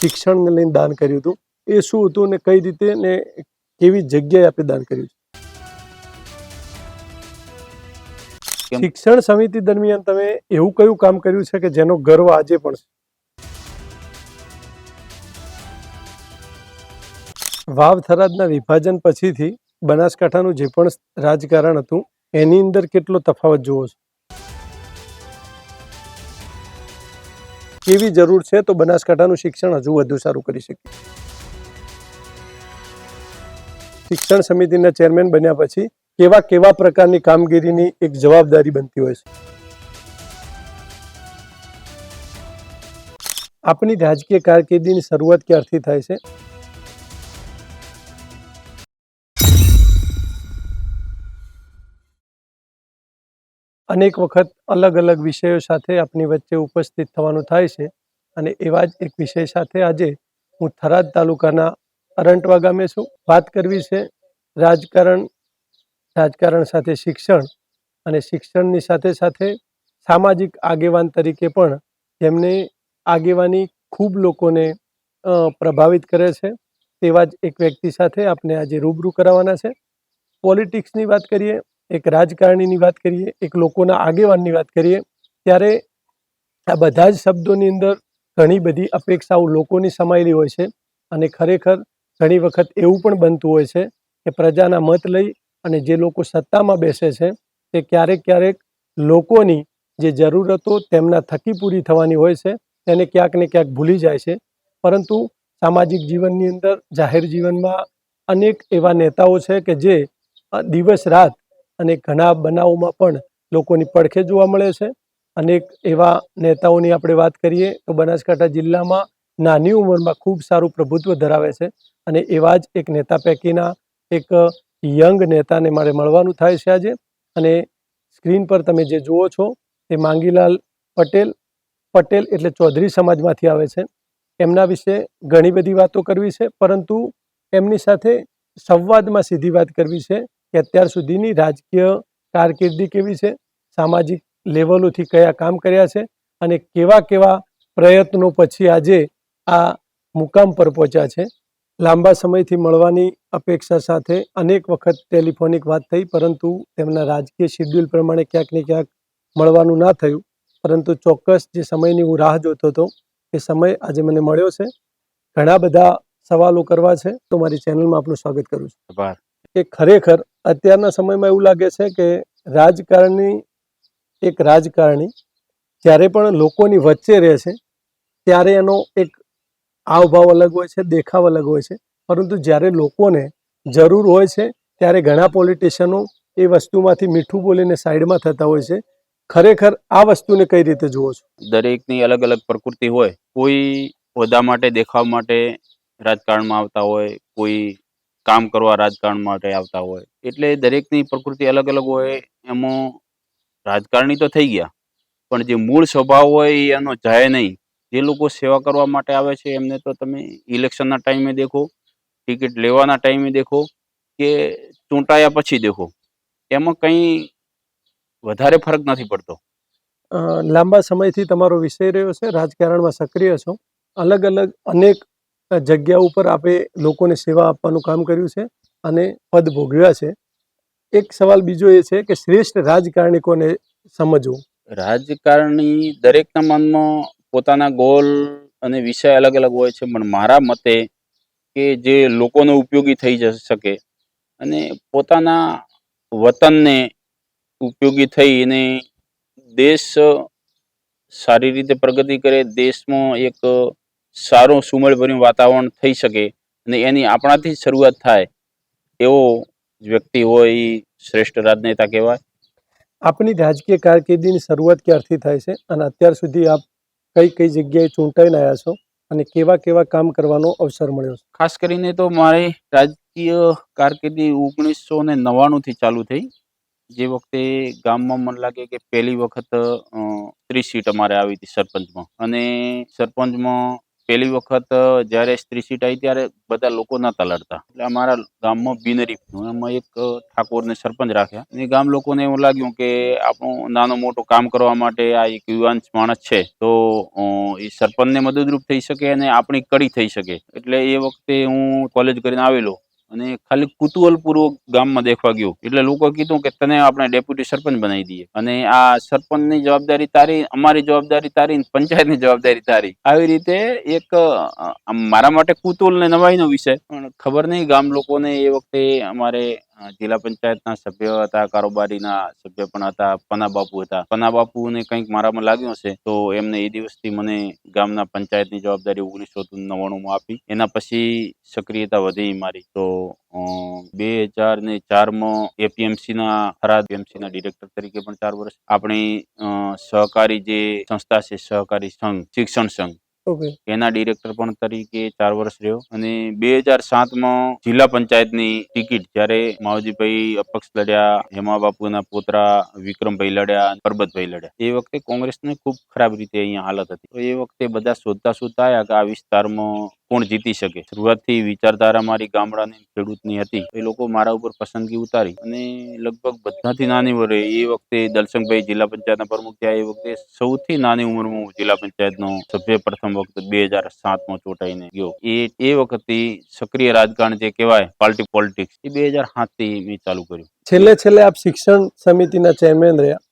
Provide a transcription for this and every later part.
શિક્ષણને લઈને દાન કર્યું હતું. એ શું હતું ને કઈ રીતે ને કેવી જગ્યાએ આપણે દાન કર્યું છે? શિક્ષણ સમિતિ દરમિયાન તમે એવું કયું કામ કર્યું છે કે જેનો ગર્વ આજે પણ છે? વાવ થરાદના વિભાજન પછીથી બનાસકાંઠાનું જે પણ રાજકારણ હતું એની અંદર કેટલો તફાવત જુઓ છો? કેવી જરૂર છે, તો બનાસકાંઠાનું શિક્ષણ હજુ વધુ સારું કરી શકીએ શિક્ષણ સમિતિના ચેરમેન બન્યા પછી કેવા કેવા પ્રકારની કામગીરીની એક જવાબદારી બનતી હોય છે? આપની રાજકીય કારકિર્દીની શરૂઆત ક્યારથી થાય છે? અનેક વખત અલગ અલગ વિષયો સાથે આપની વચ્ચે ઉપસ્થિત થવાનું થાય છે. અને એવા જ એક વિષય સાથે આજે હું થરાદ તાલુકાના અરંટવા ગામે છું. વાત કરવી છે રાજકારણ રાજકારણ સાથે શિક્ષણ અને શિક્ષણની સાથે સાથે સામાજિક આગેવાન તરીકે પણ જેમને આગેવાની ખૂબ લોકોને પ્રભાવિત કરે છે. તેવા જ એક વ્યક્તિ સાથે આપણે આજે રૂબરૂ કરાવવાના છે. પોલિટિક્સની વાત કરીએ એક રાજકારણીની વાત કરીએ, એક લોકોના આગેવાનની વાત કરીએ, ત્યારે આ બધા જ શબ્દોની અંદર ઘણી બધી અપેક્ષાઓ લોકોની સમાયેલી હોય છે અને ખરેખર ઘણી વખત એવું પણ બનતું હોય છે કે પ્રજાના મત લઈ અને જે લોકો સત્તામાં બેસે છે તે ક્યારેક ક્યારેક લોકોની જે જરૂરતો તેમના થકી પૂરી થવાની હોય છે તેને ક્યાંક ને ક્યાંક ભૂલી જાય છે. પરંતુ સામાજિક જીવનની અંદર જાહેર જીવનમાં અનેક એવા નેતાઓ છે કે જે દિવસ રાત અને ઘણા બનાવોમાં પણ લોકોની પડખે જોવા મળે છે. અનેક એવા નેતાઓની આપણે વાત કરીએ તો બનાસકાંઠા જિલ્લામાં નાની ઉંમરમાં ખૂબ સારું પ્રભુત્વ ધરાવે છે અને એવા જ એક નેતા પૈકીના એક યંગ નેતાને મારે મળવાનું થાય છે આજે. અને સ્ક્રીન પર તમે જે જુઓ છો તે માંગીલાલ પટેલ પટેલ એટલે ચૌધરી સમાજમાંથી આવે છે. એમના વિશે ઘણી બધી વાતો કરવી છે, પરંતુ એમની સાથે સંવાદમાં સીધી વાત કરવી છે. કે અત્યાર સુધીની રાજકીય કારકિર્દી કેવી છે? સામાજિક લેવલોથી કયા કામ કર્યા છે? અને કેવા કેવા પ્રયત્નો પછી આજે આ મુકામ પર પહોંચ્યા છે? લાંબા સમયથી મળવાની અપેક્ષા સાથે અનેક વખત ટેલિફોનિક વાત થઈ, પરંતુ તેમના રાજકીય શેડ્યુલ પ્રમાણે ક્યાંક ને ક્યાંક મળવાનું ના થયું. પરંતુ ચોક્કસ જે સમયની હું રાહ જોતો હતો, એ સમય આજે મને મળ્યો છે. ઘણા બધા સવાલો કરવા છે. તો મારી ચેનલમાં આપનું સ્વાગત કરું છું. કે ખરેખર અત્યારના સમયમાં એવું લાગે છે કે રાજકારણની એક રાજકારણી, જ્યારે પણ લોકોની વચ્ચે રહે છે, ત્યારે એનો એક આવભાવ અલગ હોય છે, દેખાવ અલગ હોય છે. પરંતુ જ્યારે લોકોને જરૂર હોય છે, ત્યારે ઘણા પોલિટિશિયનો એ વસ્તુમાંથી મીઠું બોલીને સાઈડમાં થતા હોય છે. ખરેખર આ વસ્તુને કઈ રીતે જુઓ છો? દરેકની અલગ અલગ પ્રકૃતિ હોય. કોઈ હોદ્દા માટે, દેખાવ માટે રાજકારણમાં આવતા હોય, કોઈ કામ કરવા રાજકારણ માટે આવતા હોય. એટલે દરેકની પ્રકૃતિ અલગ અલગ હોય, એમાં રાજકારણી તો થઈ ગયા. પણ જે મૂળ સ્વભાવ હોય એનો જાય નહીં. જે લોકો સેવા કરવા માટે આવે છે, એમને તો તમે ઇલેક્શનના ટાઈમે દેખો, ટિકિટ લેવાના ટાઈમે દેખો, કે ચૂંટાયા પછી દેખો. એમાં કંઈ વધારે ફરક નથી પડતો. લાંબા સમયથી તમારો વિષય રહ્યો છે, રાજકારણમાં સક્રિય છો. અલગ અલગ અનેક જગ્યા ઉપર આપે લોકોને સેવા આપવાનું કામ કર્યું છે અને પદ ભોગવ્યા છે. એક સવાલ બીજો એ છે કે શ્રેષ્ઠ રાજકારણીકોને સમજવું? રાજકારણી દરેકના મનમાં પોતાના ગોલ અને વિષય અલગ અલગ હોય છે, પણ મારા મતે કે જે લોકોને ઉપયોગી થઈ જ શકે અને પોતાના વતનને ઉપયોગી થઈ અને દેશ સારી રીતે પ્રગતિ કરે. દેશમાં એક સારું સુમેળભર્યું વાતાવરણ થઈ શકે અને એની આપણાથી શરૂઆત થાય એવો વ્યક્તિ હોય એ શ્રેષ્ઠ રાજનેતા કહેવાય. આપની રાજકીય કારકિર્દીની શરૂઆત ક્યારથી થાય છે? અને અત્યાર સુધી આપ કઈ કઈ જગ્યાએ ચૂંટાઈને આવ્યા છો? અને કેવા કેવા કામ કરવાનો અવસર મળ્યો છે? ખાસ કરીને તો મારી રાજકીય કારકિર્દી ઓગણીસો ને નવ્વાણુંથી ચાલુ થઈ. જે વખતે ગામમાં મને લાગે કે પહેલી વખત ત્રીસ સીટ અમારે આવી હતી સરપંચમાં. અને સરપંચમાં પહેલી વખત જ્યારે સ્ત્રી સીટ આવી ત્યારે બધા લોકો નતા લડતા. એટલે અમારા ગામમાં બિનરી એમાં એક ઠાકોરને સરપંચ રાખ્યા. અને ગામ લોકોને એવું લાગ્યું કે આપણું નાનું મોટું કામ કરવા માટે આ એક યુવાન માણસ છે. તો એ સરપંચને મદદરૂપ થઈ શકે અને આપણી કડી થઈ શકે. એટલે એ વખતે હું કોલેજ કરીને આવેલો. અને ખાલી કુતૂહલપૂર્વક ગામમાં દેખવા ગયો. એટલે લોકો કીધું કે તને આપણે ડેપ્યુટી સરપંચ બનાવી દઈએ. અને આ સરપંચની જવાબદારી તારી, અમારી જવાબદારી તારી પંચાયતની જવાબદારી તારી. આવી રીતે એક મારા માટે કુતૂહલ ને નવાઈનો વિષય. પણ ખબર નહીં ગામ લોકોને એ વખતે અમારે જિલ્લા પંચાયતના સભ્ય હતા, કારોબારીના સભ્ય પણ હતા પના બાપુ હતા. પના બાપુને કંઈક મારામાં લાગ્યું હશે તો એમને એ દિવસથી મને ગામના પંચાયતની જવાબદારી ઓગણીસો નવ્વાણુંમાં આપી. એના પછી સક્રિયતા વધી મારી તો બે હજાર ને ચારમાં એપીએમસીના થરાદ એમસીના ડિરેક્ટર તરીકે પણ ચાર વર્ષ. આપણી સહકારી જે સંસ્થા છે, સહકારી સંઘ, શિક્ષણ સંઘ એના ડિરેક્ટર પણ તરીકે ચાર વર્ષ રહ્યો અને બે હજાર સાતમાં જિલ્લા પંચાયતની ટિકિટ જ્યારે માવજીભાઈ અપક્ષ લડ્યા, હેમા બાપુના પોતરા, વિક્રમભાઈ લડ્યા, પરબતભાઈ લડ્યા. એ વખતે કોંગ્રેસને ખૂબ ખરાબ રીતે અહીંયા હાલત હતી. એ વખતે બધા શોધતા શોધતા આવ્યા કે આ વિસ્તારમાં કોણ જીતી શકે? શરૂઆતથી વિચારધારા મારી ગામડાની ખેડૂતની હતી. એ લોકો મારા ઉપર પસંદગી ઉતારી અને લગભગ બધાથી નાની ઉંમરે એ વખતે દલસંગભાઈ જિલ્લા પંચાયતના પ્રમુખ થયા. એ વખતે સૌથી નાની ઉંમરમાં હું જિલ્લા પંચાયતનો સભ્ય પ્રથમ વખત બે હજાર સાતમાં ચૂંટાઈને ગયો. એ એ વખતે સક્રિય રાજકારણ જે કહેવાય, પાર્ટી પોલિટિક્સ, એ બે હજાર સાતથી મેં ચાલુ કર્યું. છેલ્લે છેલ્લે આપ શિક્ષણ સમિતિના ચેરમેન રહ્યા.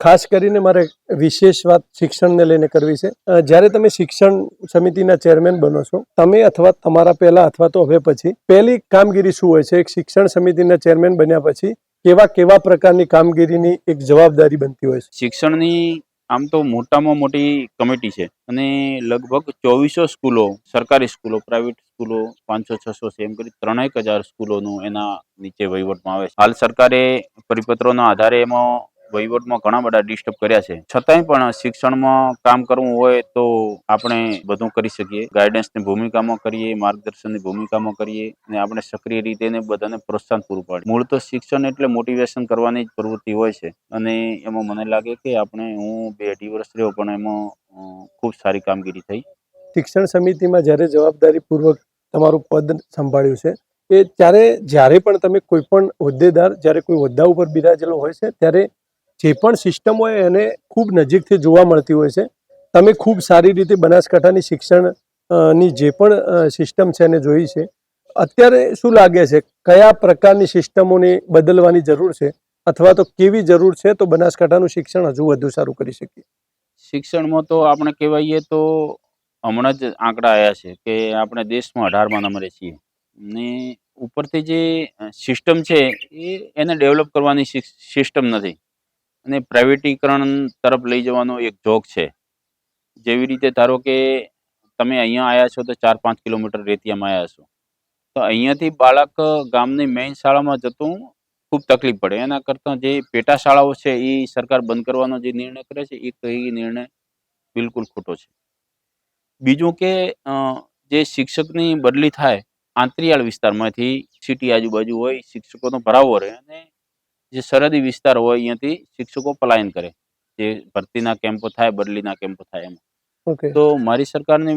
ખાસ કરીને મારે વિશેષ વાત શિક્ષણને લઈને કરવી છે. જ્યારે તમે શિક્ષણ સમિતિના ચેરમેન બનો છો તમે અથવા તમારા પહેલા અથવા તો હવે પછી પહેલી કામગીરી શું હોય છે? એક શિક્ષણ સમિતિના ચેરમેન બન્યા પછી કેવા કેવા પ્રકારની કામગીરીની એક જવાબદારી બનતી હોય છે? શિક્ષણની આમ તો મોટામાં મોટી કમિટી છે અને લગભગ ચોવીસો સ્કૂલો સરકારી સ્કૂલો પ્રાઇવેટ સ્કૂલો પાંચસો છસો છે એમ કરી ત્રણેક હજાર સ્કૂલોનું એના નીચે વહીવટમાં આવે છે. હાલ સરકારે પરિપત્રોના આધારે એમાં વહીવટમાં ઘણા બધા ડિસ્ટર્બ કર્યા છે. છતાંય પણ શિક્ષણમાં કામ કરવું હોય તો આપણે બધું કરી શકીએ. ગાઈડન્સની ભૂમિકામાં કરીએ, માર્ગદર્શનની ભૂમિકામાં કરીએ અને આપણે સક્રિય રીતે બધાને પ્રોત્સાહન પૂરું પાડીએ. મૂળ તો શિક્ષણ એટલે મોટિવેશન કરવાની જ પ્રવૃત્તિ હોય છે. અને એમાં મને લાગે કે આપણે, હું બે અઢી વર્ષ રહ્યો પણ એમાં ખૂબ સારી કામગીરી થઈ. શિક્ષણ સમિતિમાં જ્યારે જવાબદારીપૂર્વક તમારું પદ સંભાળ્યું છે, એ ત્યારે જ્યારે પણ તમે કોઈ પણ હોદ્દેદાર, જ્યારે કોઈ હોદ્દા ઉપર બિરાજેલો હોય છે, ત્યારે જે પણ સિસ્ટમ હોય એને ખૂબ નજીકથી જોવા મળતી હોય છે. તમે ખૂબ સારી રીતે બનાસકાંઠાની શિક્ષણની જે પણ સિસ્ટમ છે એને જોઈ છે. અત્યારે શું લાગે છે? કયા પ્રકારની સિસ્ટમોની બદલવાની જરૂર છે? અથવા તો કેવી જરૂર છે તો બનાસકાંઠાનું શિક્ષણ હજુ વધુ સારું કરી શકીએ? શિક્ષણમાં તો આપણે કહેવાઈએ તો હમણાં જ આંકડા આવ્યા છે કે આપણે દેશમાં અઢારમાં નંબરે છીએ. ને ઉપરથી જે સિસ્ટમ છે એ એને ડેવલપ કરવાની સિસ્ટમ નથી. અને પ્રાઇવેટીકરણ તરફ લઈ જવાનો એક જોગ છે. જેવી રીતે ધારો કે તમે અહીંયા આવ્યા છો તો ચાર પાંચ કિલોમીટર રેતિયામાં આવ્યા છો. તો અહીંયાથી બાળક ગામની મેઇન શાળામાં જતું ખૂબ તકલીફ પડે. એના કરતાં જે પેટા શાળાઓ છે એ સરકાર બંધ કરવાનો જે નિર્ણય કરે છે, એ કઈ નિર્ણય બિલકુલ ખોટો છે. બીજું કે જે શિક્ષકની બદલી થાય આંતરિયાળ વિસ્તારમાંથી સિટી આજુબાજુ હોય, શિક્ષકોનો ભરાવો રહે અને જે સરહદી વિસ્તાર હોય અહીંયાથી શિક્ષકો પલાયન કરે જે ભરતીના કેમ્પો થાય બદલીના કેમ્પો થાય એમાં. તો મારી સરકારને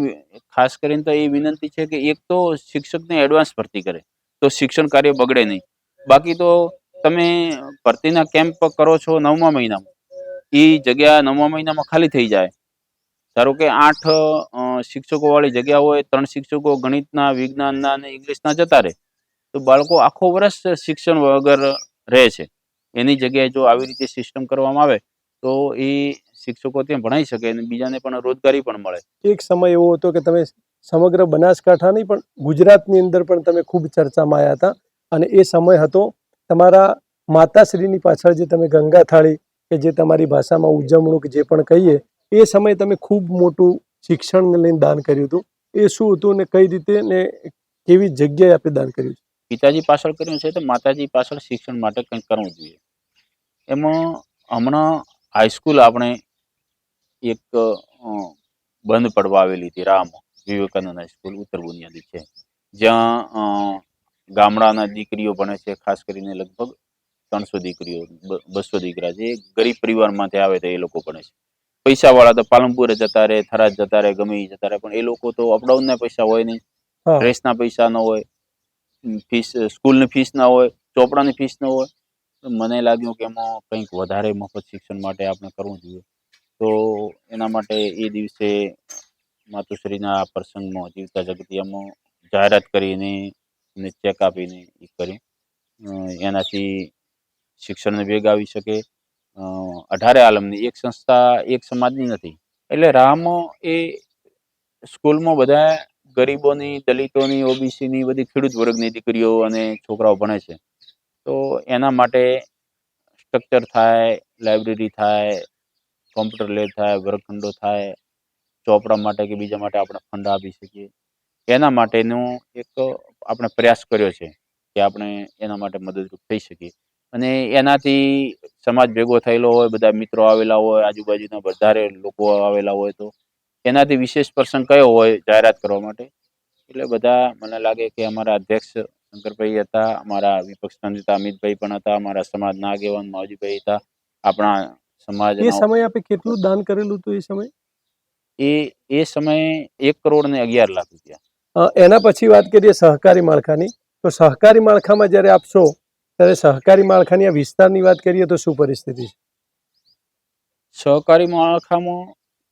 ખાસ કરીને તો એ વિનંતી છે કે એક તો શિક્ષકને એડવાન્સ ભરતી કરે તો શિક્ષણ કાર્ય બગડે નહીં. બાકી તો તમે ભરતીના કેમ્પ કરો છો નવમા મહિનામાં એ જગ્યા નવમા મહિનામાં ખાલી થઈ જાય. ધારો કે આઠ શિક્ષકો વાળી જગ્યા હોય ત્રણ શિક્ષકો ગણિતના વિજ્ઞાનના અને ઇંગ્લિશના જતા રહે તો બાળકો આખો વર્ષ શિક્ષણ વગર રહે છે. એની જગ્યાએ જો આવી રીતે સિસ્ટમ કરવામાં આવે તો એ શિક્ષકો ત્યાં ભણાઈ શકે અને બીજાને પણ રોજગારી પણ મળે. એક સમય એવો હતો કે તમે સમગ્ર બનાસકાંઠાની પણ ગુજરાતની અંદર પણ તમે ખૂબ ચર્ચામાં આવ્યા હતા. અને એ સમય હતો તમારા માતાશ્રીની પાછળ જે તમે ગંગા થાળી કે જે તમારી ભાષામાં ઉજવણું કે જે પણ કહીએ એ સમયે તમે ખૂબ મોટું શિક્ષણને લઈને દાન કર્યું હતું. એ શું હતું ને કઈ રીતે ને કેવી જગ્યાએ આપણે દાન કર્યું છે? પિતાજી પાછળ કર્યું છે તો માતાજી પાછળ શિક્ષણ માટે કંઈક કરવું જોઈએ. એમાં હમણાં હાઈસ્કૂલ આપણે એક બંધ પડવા આવેલી હતી રામ વિવેકાનંદ હાઈસ્કૂલ ઉત્તર બુનિયાદી છે. જ્યાં ગામડાના દીકરીઓ ભણે છે ખાસ કરીને લગભગ ત્રણસો દીકરીઓ બસો દીકરા જે ગરીબ પરિવારમાંથી આવે તો એ લોકો ભણે છે. પૈસાવાળા તો પાલનપુર જતા રહે થરાદ જતા રહે ગમે જતા રહે પણ એ લોકો તો અપડાઉનના પૈસા હોય નહીં. ડ્રેસના પૈસા ન હોય ફીસ સ્કૂલની ફીસ ના હોય ચોપડાની ફીસ ન હોય મને લાગ્યું કે એમાં કંઈક વધારે મફત શિક્ષણ માટે આપણે કરવું જોઈએ. તો એના માટે એ દિવસે માતુશ્રીના આ પ્રસંગમાં જીવતા જગતિયામાં જાહેરાત કરીને અને ચેક આપીને એ કર્યું એનાથી શિક્ષણને વેગ આવી શકે. અઢારે આલમની એક સંસ્થા એક સમાજની નથી. એટલે રામ એ સ્કૂલમાં બધા ગરીબોની, દલિતોની, ઓબીસીની બધી ખેડૂત વર્ગની દીકરીઓ અને છોકરાઓ ભણે છે. તો એના માટે સ્ટ્રક્ચર થાય લાઇબ્રેરી થાય કોમ્પ્યુટર લેબ થાય, વર્ગખંડો થાય, ચોપડા માટે કે બીજા માટે આપણે ફંડ આપી શકીએ. એના માટેનો એક આપણે પ્રયાસ કર્યો છે કે આપણે એના માટે મદદરૂપ થઈ શકીએ. અને એનાથી સમાજ ભેગો થયેલો હોય, બધા મિત્રો આવેલા હોય, આજુબાજુના વધારે લોકો આવેલા હોય તો એનાથી વિશેષ પ્રસંગ કયો હોય, જાહેરાત કરવા માટે? એટલે બધા મને લાગે કે અમારા અધ્યક્ષ શંકરભાઈ હતા અમારા વિપક્ષના નેતા અમિતભાઈ પણ હતા અમારા સમાજના આગેવાન માવજીભાઈ હતા આપણા સમાજ એ સમયે આપે કેટલું દાન કરેલું હતું એ સમયે? એ એ સમયે એક કરોડ ને અગિયાર લાખ રૂપિયા. એના પછી વાત કરીએ સહકારી માળખાની. તો સહકારી માળખામાં જ્યારે આપશો ત્યારે સહકારી માળખાની આ વિસ્તારની વાત કરીએ તો શું પરિસ્થિતિ છે? સહકારી માળખામાં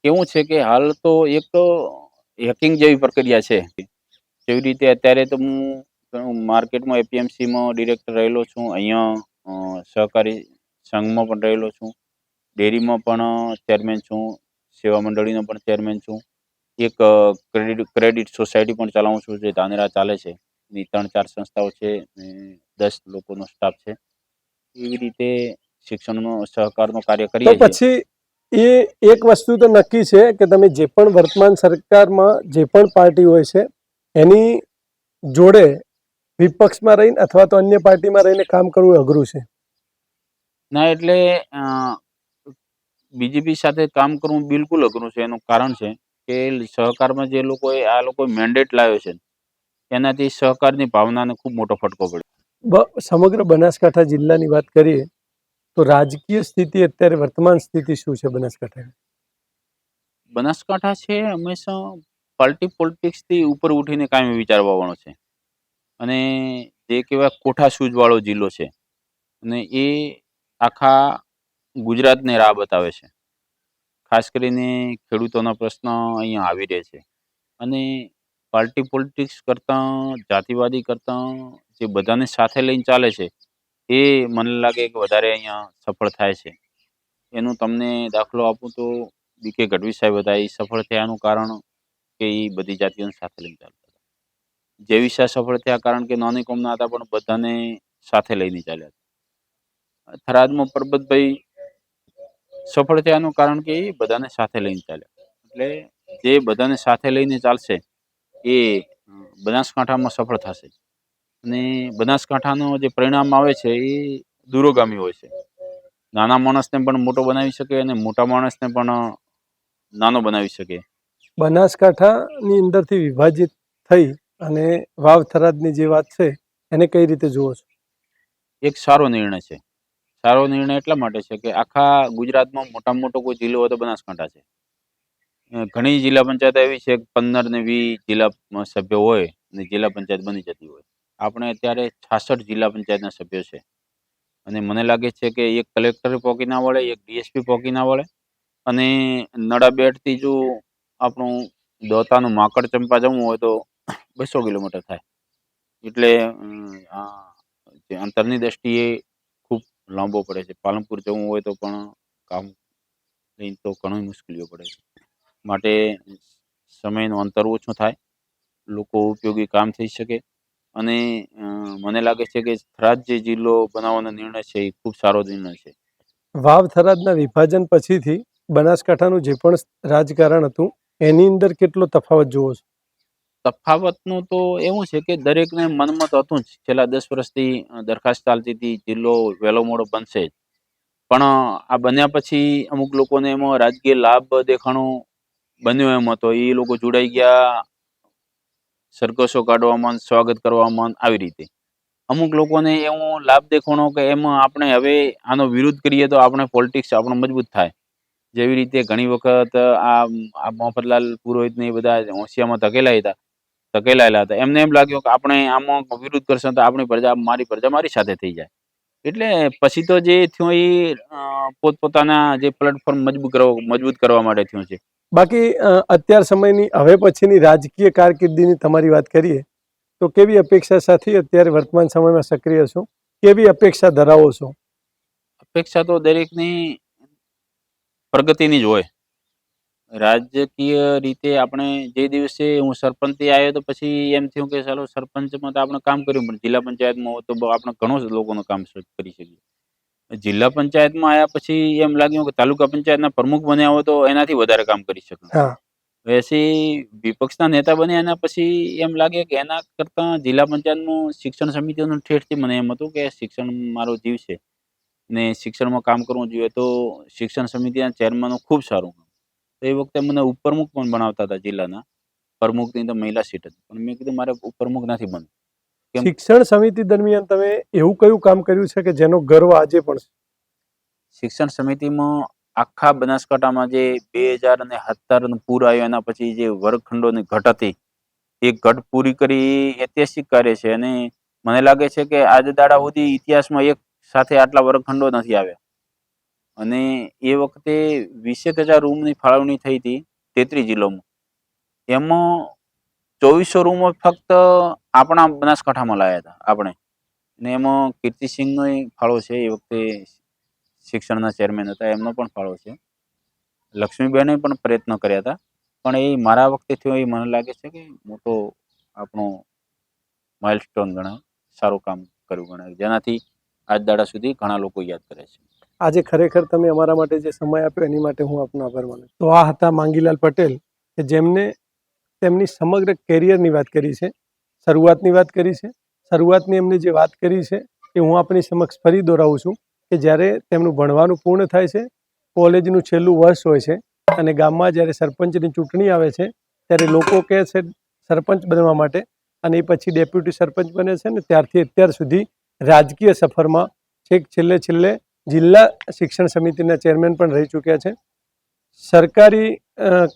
કેવું છે કે હાલ તો એક તો હેકિંગ જેવી પ્રક્રિયા છે. જેવી રીતે અત્યારે તો હું માર્કેટમાં એપીએમસીમાં ડિરેક્ટર રહેલો છું. અહીંયા સહકારી સંઘમાં પણ રહેલો છું. ડેરીમાં પણ ચેરમેન છું. સેવા મંડળીનો પણ ચેરમેન છું. એક ક્રેડિટ ક્રેડિટ સોસાયટી પણ ચલાવું છું જે ધાનેરા ચાલે છે. એની ત્રણ ચાર સંસ્થાઓ છે દસ લોકોનો સ્ટાફ છે. એવી રીતે શિક્ષણનો સહકારનો કાર્ય કરીએ પછી એ એક વસ્તુ તો નક્કી છે કે તમે જે પણ વર્તમાન સરકારમાં જે પણ પાર્ટી હોય છે એની જોડે વિપક્ષમાં રહીને અથવા તો અન્ય પાર્ટીમાં રહીને કામ કરવું અઘરું છે. ના એટલે બીજેપી સાથે કામ કરવું બિલકુલ અઘરું છે. એનું કારણ છે કે સહકારમાં જે લોકોએ આ લોકોએ મેન્ડેટ લાવ્યો છે એનાથી સહકારની ભાવનાને ખૂબ મોટો ફટકો પડ્યો. સમગ્ર બનાસકાંઠા જિલ્લાની વાત કરીએ તો રાજકીય સ્થિતિ અત્યારે વર્તમાન સ્થિતિ શું છે બનાસકાંઠાની? બનાસકાંઠા છે હંમેશા પાર્ટી પોલિટિક્સથી ઉપર ઉઠીને કાંઈ વિચારવાનો છે. અને જે કહેવાય કોઠા સૂજવાળો જિલ્લો છે. અને એ આખા ગુજરાતને રાહ બતાવે છે. ખાસ કરીને ખેડૂતોના પ્રશ્ન અહીંયા આવી રહે છે. અને પાર્ટી પોલિટિક્સ કરતાં, જાતિવાદી કરતાં, જે બધાને સાથે લઈને ચાલે છે, એ મને લાગે કે વધારે અહીંયા સફળ થાય છે. એનું તમને દાખલો આપું તો બી કે ગઢવી સાહેબ હતા, એ સફળ થયાનું કારણ કે એ બધી જાતિઓને સાથે લઈને ચાલતા હતા વિષય સફળ થયા કારણ કે નાની કોમના હતા પણ બધાને સાથે લઈને ચાલ્યા થરાદમાં પરબતભાઈ સફળ થયાનું કારણ કે એ બધાને સાથે લઈને ચાલ્યા એટલે જે બધાને સાથે લઈને ચાલશે એ બનાસકાંઠામાં સફળ થશે. અને બનાસકાંઠાનું જે પરિણામ આવે છે એ દૂરોગામી હોય છે. નાના માણસને પણ મોટો બનાવી શકે અને મોટા માણસને પણ નાનો બનાવી શકે. બનાસકાંઠાની અંદરથી વિભાજિત થઈ અને વાવ થરાદની જે વાત છે, એને કઈ રીતે જુઓ છો? એક સારો નિર્ણય છે. સારો નિર્ણય એટલા માટે છે કે આખા ગુજરાતમાં મોટામાં મોટો કોઈ જિલ્લો હોય તો બનાસકાંઠા છે. ઘણી જિલ્લા પંચાયત એવી છે પંદર ને વીસ જિલ્લા સભ્યો હોય અને જિલ્લા પંચાયત બની જતી હોય. આપણે અત્યારે છાસઠ જિલ્લા પંચાયતના સભ્યો છે. અને મને લાગે છે કે એક કલેક્ટર પોકી ના વળે, એક ડીએસપી પોકી ના વળે અને નડાબેટથી જો આપણું દોતાનું માકડ ચંપા જવું હોય તો બસો કિલોમીટર થાય. એટલે અંતરની દ્રષ્ટિએ ખૂબ લાંબો પડે છે. પાલનપુર જવું હોય તો પણ કામ લઈને તો ઘણી મુશ્કેલીઓ પડે છે. માટે સમયનું અંતર ઓછું થાય, લોકો ઉપયોગી કામ થઈ શકે અને મને લાગે છે કે થરાદ જે જિલ્લો બનાવવાનો નિર્ણય છે એ ખૂબ સારો નિર્ણય છે. વાવ થરાદના વિભાજન પછીથી બનાસકાંઠાનું જે પણ રાજકારણ હતું, એની અંદર કેટલો તફાવત જુઓ છો? તફાવતનું તો એવું છે કે દરેકને મનમાં તો હતું જ. છેલ્લા દસ વર્ષથી દરખાસ્ત ચાલતી હતી, જિલ્લો વહેલો મોડો બનશે જ. પણ આ બન્યા પછી અમુક લોકોને એમાં રાજકીય લાભ દેખાણો બન્યો એમ હતો એ લોકો જોડાઈ ગયા, સરઘસો કાઢવામાં, સ્વાગત કરવામાં આવી રીતે. અમુક લોકોને એવું લાભ દેખાણો કે એમાં આપણે હવે આનો વિરોધ કરીએ તો આપણે પોલિટિક્સ આપણો મજબૂત થાય. જેવી રીતે ઘણી વખત આ આ પુરોહિતને એ બધા હોશિયામાં ધકેલાયા હતા. ધકેલાયેલા હતા. એમને એમ લાગ્યું કે આપણે આમાં વિરોધ કરશું તો આપણી પ્રજા મારી પ્રજા મારી સાથે થઈ જાય. એટલે પછી તો જે થયું એ પોતપોતાના જે પ્લેટફોર્મ મજબૂત કરવા મજબૂત કરવા માટે થયું છે. બાકી અત્યાર સમયની હવે પછીની રાજકીય કારકિર્દીની તમારી વાત કરીએ તો કેવી અપેક્ષા સાથે અત્યારે વર્તમાન સમયમાં સક્રિય છો? કેવી અપેક્ષા ધરાવો છો? અપેક્ષા તો દરેકની પ્રગતિની જ હોય. રાજકીય રીતે આપણે જે દિવસે હું સરપંચથી આવ્યો તો પછી એમ થયું કે ચાલો સરપંચમાં તો આપણે કામ કર્યું પણ જિલ્લા પંચાયતમાં હોત તો આપણે ઘણું જ લોકોનું કામ કરી શકીએ. જિલ્લા પંચાયતમાં આવ્યા પછી એમ લાગ્યું કે તાલુકા પંચાયતના પ્રમુખ બન્યા હોય તો એનાથી વધારે કામ કરી શકું વેસી વિપક્ષના નેતા બન્યા એના પછી એમ લાગે કે એના કરતાં જિલ્લા પંચાયતનું શિક્ષણ સમિતિનું ઠેઠથી મને એમ હતું કે શિક્ષણ મારો જીવ છે ને શિક્ષણમાં કામ કરવું જોઈએ તો શિક્ષણ સમિતિના ચેરમેનનું ખૂબ સારું તો એ વખતે મને ઉપપ્રમુખ પણ બનાવતા હતા જિલ્લાના. પ્રમુખની તો મહિલા સીટ હતી. પણ મેં કીધું મારે ઉપપ્રમુખ નથી બનવું. શિક્ષણ સમિતિ દરમિયાન તમે એવું કયું કામ કર્યું છે કે જેનો ગર્વ આજે પણ છે? શિક્ષણ સમિતિમાં આખા બનાસકાંઠામાં જે બે હજાર અને સત્તર પૂર આવ્યો એના પછી જે વર્ગખંડોની ઘટ હતી એ ઘટ પૂરી કરી ઐતિહાસિક કાર્ય છે. અને મને લાગે છે કે આજે દાડા સુધી ઇતિહાસમાં એક સાથે આટલા વર્ગખંડો નથી આવ્યા. અને એ વખતે વીસેક હજાર રૂમની ફાળવણી થઈ હતી તેત્રીસ જિલ્લોમાં એમાં ચોવીસો રૂમો ફક્ત આપણા બનાસકાંઠામાં લાવ્યા હતા, આપણે. ને એમાં કીર્તિસિંહનો ફાળો છે, એ વખતે શિક્ષણના ચેરમેન હતા, એમનો પણ ફાળો છે. લક્ષ્મીબેને પણ પ્રયત્ન કર્યા હતા, પણ એ મારા વખતે થયો એ મને લાગે છે કે મોટો આપણો માઇલસ્ટોન ગણાય, સારું કામ કર્યું ગણાય. જેનાથી આજ દાડા સુધી ઘણા લોકો યાદ કરે છે. આજે ખરેખર તમે અમારા માટે જે સમય આપ્યો એની માટે હું આપનો આભાર માનું. તો આ હતા માંગીલાલ પટેલ કે જેમને તેમની સમગ્ર કેરિયરની વાત કરી છે, શરૂઆતની વાત કરી છે, શરૂઆતની એમને જે વાત કરી છે એ હું આપની સમક્ષ ફરી દોહરાવું છું કે જ્યારે તેમનું ભણવાનું પૂર્ણ થાય છે, કોલેજનું છેલ્લું વર્ષ હોય છે અને ગામમાં જ્યારે સરપંચની ચૂંટણી આવે છે, ત્યારે લોકો કહે છે સરપંચ બનવા માટે અને એ પછી ડેપ્યુટી સરપંચ બને છે ને ત્યારથી અત્યાર સુધી રાજકીય સફરમાં છેક છેલ્લે છેલ્લે જિલ્લા શિક્ષણ સમિતિના ચેરમેન પણ રહી ચૂક્યા છે. સરકારી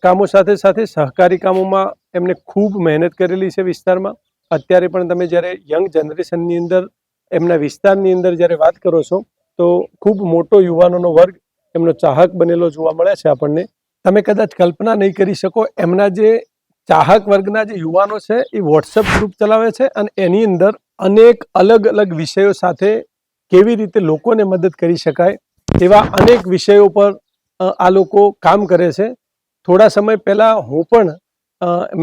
કામો સાથે સાથે સહકારી કામોમાં એમને ખૂબ મહેનત કરેલી છે વિસ્તારમાં. અત્યારે પણ તમે જ્યારે યંગ જનરેશનની અંદર, એમના વિસ્તારની અંદર જ્યારે વાત કરો છો, તો ખૂબ મોટો યુવાનોનો વર્ગ એમનો ચાહક બનેલો જોવા મળે છે આપણને. તમે કદાચ કલ્પના નહીં કરી શકો, એમના જે ચાહક વર્ગના જે યુવાનો છે એ વોટ્સઅપ ગ્રુપ ચલાવે છે અને એની અંદર અનેક અલગ અલગ વિષયો સાથે કેવી રીતે લોકોને મદદ કરી શકાય તેવા અનેક વિષયો પર આ લોકો કામ કરે છે. થોડા સમય પહેલાં હું પણ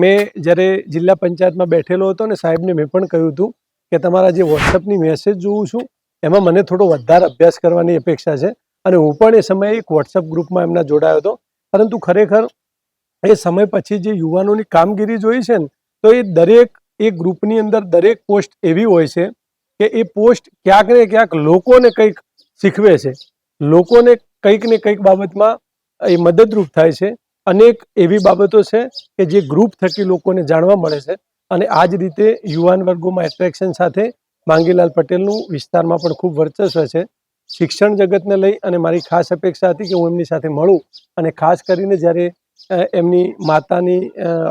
મેં જ્યારે જિલ્લા પંચાયતમાં બેઠેલો હતો ને સાહેબને મેં પણ કહ્યું હતું કે તમારા જે વોટ્સઅપની મેસેજ જોઉં છું, એમાં મને થોડો વધારે અભ્યાસ કરવાની અપેક્ષા છે અને હું પણ એ સમયે એક વોટ્સઅપ ગ્રુપમાં એમના જોડાયો હતો. પરંતુ ખરેખર એ સમય પછી જે યુવાનોની કામગીરી જોઈ છે ને, તો એ દરેક, એ ગ્રુપની અંદર દરેક પોસ્ટ એવી હોય છે કે એ પોસ્ટ ક્યાંક ને ક્યાંક લોકોને કંઈક શીખવે છે. લોકોને કંઈક ને કંઈક બાબતમાં એ મદદરૂપ થાય છે. અનેક એવી બાબતો છે કે જે ગ્રુપ થકી લોકોને જાણવા મળે છે અને આ જ રીતે યુવાન વર્ગોમાં એટ્રેક્શન સાથે માંગીલાલ પટેલનું વિસ્તારમાં પણ ખૂબ વર્ચસ્વ છે. શિક્ષણ જગતને લઈ અને મારી ખાસ અપેક્ષા હતી કે હું એમની સાથે મળું અને ખાસ કરીને જ્યારે એમની માતાની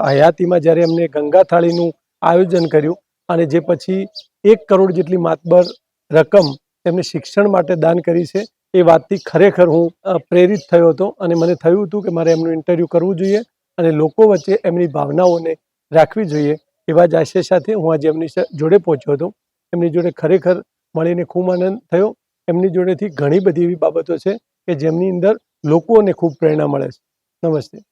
હયાતીમાં જ્યારે એમને ગંગા થાળીનું આયોજન કર્યું અને જે પછી એક કરોડ જેટલી માતબર રકમ એમને શિક્ષણ માટે દાન કરી છે. એ વાતથી ખરેખર હું પ્રેરિત થયો હતો અને મને થયું હતું કે મારે એમનું ઇન્ટરવ્યૂ કરવું જોઈએ અને લોકો વચ્ચે એમની ભાવનાઓને રાખવી જોઈએ એવા જ આશય સાથે હું આજે એમની જોડે પહોંચ્યો હતો. એમની જોડે ખરેખર મળીને ખૂબ આનંદ થયો. એમની જોડેથી ઘણી બધી એવી બાબતો છે કે જેમની અંદર લોકોને ખૂબ પ્રેરણા મળે છે. નમસ્તે.